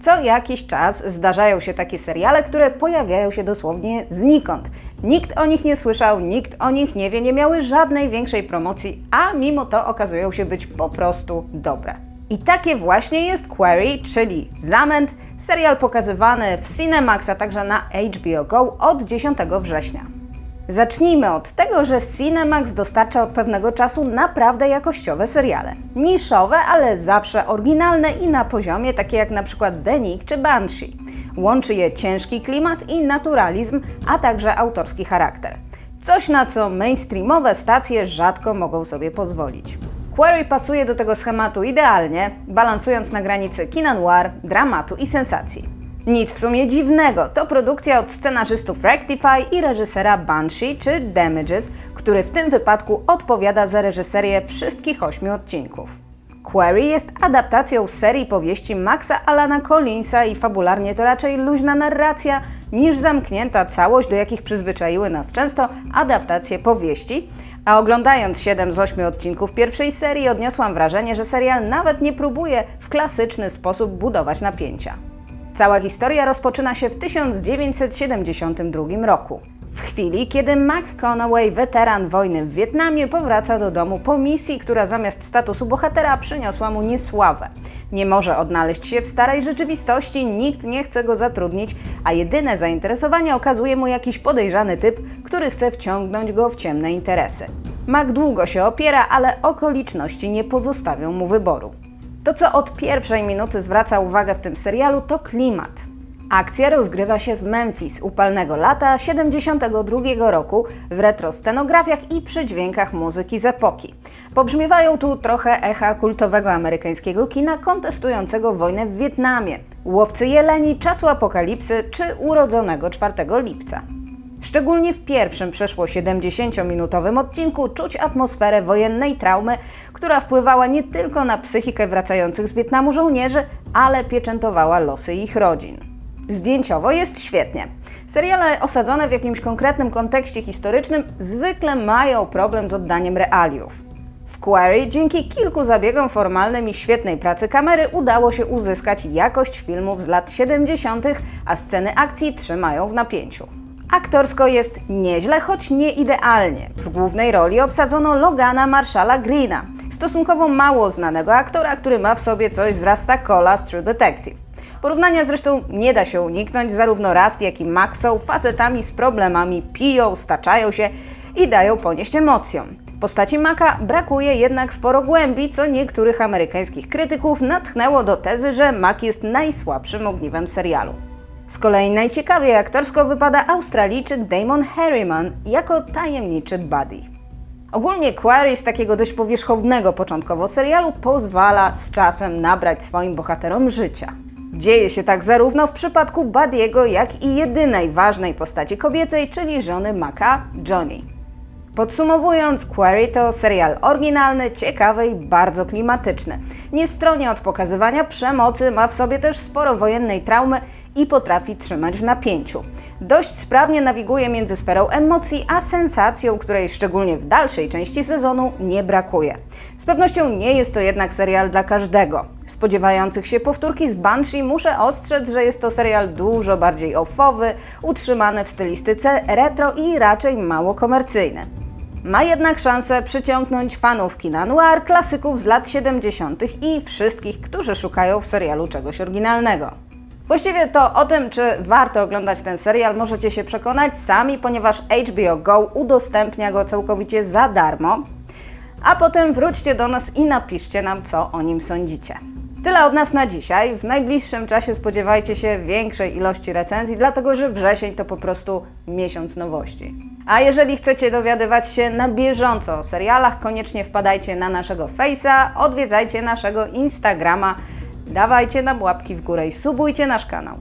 Co jakiś czas zdarzają się takie seriale, które pojawiają się dosłownie znikąd. Nikt o nich nie słyszał, nikt o nich nie wie, nie miały żadnej większej promocji, a mimo to okazują się być po prostu dobre. I takie właśnie jest Query, czyli Zamęt, serial pokazywany w Cinemax, a także na HBO Go od 10 września. Zacznijmy od tego, że Cinemax dostarcza od pewnego czasu naprawdę jakościowe seriale. Niszowe, ale zawsze oryginalne i na poziomie takie jak na przykład The Nick czy Banshee. Łączy je ciężki klimat i naturalizm, a także autorski charakter. Coś na co mainstreamowe stacje rzadko mogą sobie pozwolić. Query pasuje do tego schematu idealnie, balansując na granicy kina noir, dramatu i sensacji. Nic w sumie dziwnego, to produkcja od scenarzystów Rectify i reżysera Banshee czy Damages, który w tym wypadku odpowiada za reżyserię wszystkich ośmiu odcinków. Query jest adaptacją serii powieści Maxa Alana Collinsa i fabularnie to raczej luźna narracja niż zamknięta całość, do jakich przyzwyczaiły nas często adaptacje powieści, a oglądając 7 z 8 odcinków pierwszej serii odniosłam wrażenie, że serial nawet nie próbuje w klasyczny sposób budować napięcia. Cała historia rozpoczyna się w 1972 roku. W chwili, kiedy McConaughey, weteran wojny w Wietnamie, powraca do domu po misji, która zamiast statusu bohatera przyniosła mu niesławę. Nie może odnaleźć się w starej rzeczywistości, nikt nie chce go zatrudnić, a jedyne zainteresowanie okazuje mu jakiś podejrzany typ, który chce wciągnąć go w ciemne interesy. Mac długo się opiera, ale okoliczności nie pozostawią mu wyboru. To, co od pierwszej minuty zwraca uwagę w tym serialu, to klimat. Akcja rozgrywa się w Memphis upalnego lata 72 roku w retroscenografiach i przy dźwiękach muzyki z epoki. Pobrzmiewają tu trochę echa kultowego amerykańskiego kina kontestującego wojnę w Wietnamie, łowcy jeleni, czasu apokalipsy czy urodzonego 4 lipca. Szczególnie w pierwszym przeszło 70-minutowym odcinku czuć atmosferę wojennej traumy, która wpływała nie tylko na psychikę wracających z Wietnamu żołnierzy, ale pieczętowała losy ich rodzin. Zdjęciowo jest świetnie. Seriale osadzone w jakimś konkretnym kontekście historycznym zwykle mają problem z oddaniem realiów. W Query dzięki kilku zabiegom formalnym i świetnej pracy kamery udało się uzyskać jakość filmów z lat 70., a sceny akcji trzymają w napięciu. Aktorsko jest nieźle, choć nie idealnie. W głównej roli obsadzono Logana Marshalla Greena, stosunkowo mało znanego aktora, który ma w sobie coś z Rasta Cola z True Detective. Porównania zresztą nie da się uniknąć, zarówno Rast, jak i Max są facetami z problemami, piją, staczają się i dają ponieść emocjom. Postaci Maka brakuje jednak sporo głębi, co niektórych amerykańskich krytyków natchnęło do tezy, że Mac jest najsłabszym ogniwem serialu. Z kolei najciekawiej aktorsko wypada Australijczyk Damon Harriman jako tajemniczy buddy. Ogólnie Query z takiego dość powierzchownego początkowo serialu pozwala z czasem nabrać swoim bohaterom życia. Dzieje się tak zarówno w przypadku Buddiego, jak i jedynej ważnej postaci kobiecej, czyli żony Maka, Johnny. Podsumowując, Query to serial oryginalny, ciekawy i bardzo klimatyczny. Nie stroni od pokazywania przemocy, ma w sobie też sporo wojennej traumy i potrafi trzymać w napięciu. Dość sprawnie nawiguje między sferą emocji a sensacją, której szczególnie w dalszej części sezonu nie brakuje. Z pewnością nie jest to jednak serial dla każdego. Spodziewających się powtórki z Banshee muszę ostrzec, że jest to serial dużo bardziej offowy, utrzymany w stylistyce retro i raczej mało komercyjny. Ma jednak szansę przyciągnąć fanów kina noir, klasyków z lat 70. i wszystkich, którzy szukają w serialu czegoś oryginalnego. Właściwie to o tym, czy warto oglądać ten serial, możecie się przekonać sami, ponieważ HBO Go udostępnia go całkowicie za darmo. A potem wróćcie do nas i napiszcie nam, co o nim sądzicie. Tyle od nas na dzisiaj. W najbliższym czasie spodziewajcie się większej ilości recenzji, dlatego że wrzesień to po prostu miesiąc nowości. A jeżeli chcecie dowiadywać się na bieżąco o serialach, koniecznie wpadajcie na naszego Face'a, odwiedzajcie naszego Instagrama, dawajcie nam łapki w górę i subujcie nasz kanał.